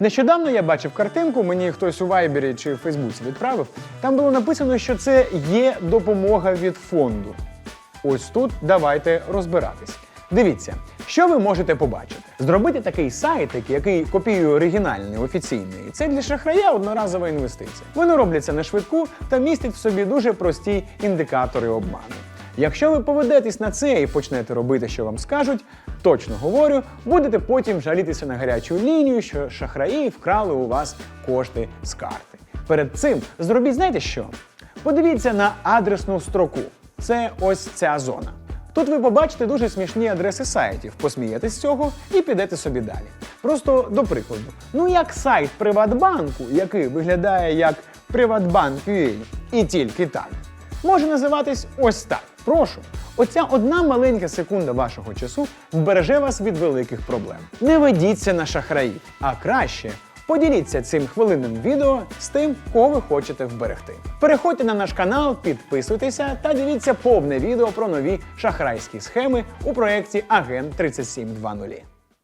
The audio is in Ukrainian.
Нещодавно я бачив картинку, мені хтось у Вайбері чи Фейсбуці відправив. Там було написано, що це є допомога від фонду. Ось тут давайте розбиратись. Дивіться, що ви можете побачити. Зробити такий сайтик, який копіює оригінальний офіційний, це для шахрая одноразова інвестиція. Вони робляться на швидку та містять в собі дуже прості індикатори обману. Якщо ви поведетесь на це і почнете робити, що вам скажуть, точно говорю, будете потім жалітися на гарячу лінію, що шахраї вкрали у вас кошти з карти. Перед цим зробіть знаєте що? Подивіться на адресну строку. Це ось ця зона. Тут ви побачите дуже смішні адреси сайтів, посмієтесь з цього і підете собі далі. Просто до прикладу, ну як сайт Приватбанку, який виглядає як Приватбанк.ua, і тільки так, може називатись ось так. Прошу, оця одна маленька секунда вашого часу вбереже вас від великих проблем. Не ведіться на шахраїв, а краще Поділіться цим хвилинним відео з тим, кого ви хочете вберегти. Переходьте на наш канал, підписуйтеся та дивіться повне відео про нові шахрайські схеми у проєкті Агент 3720.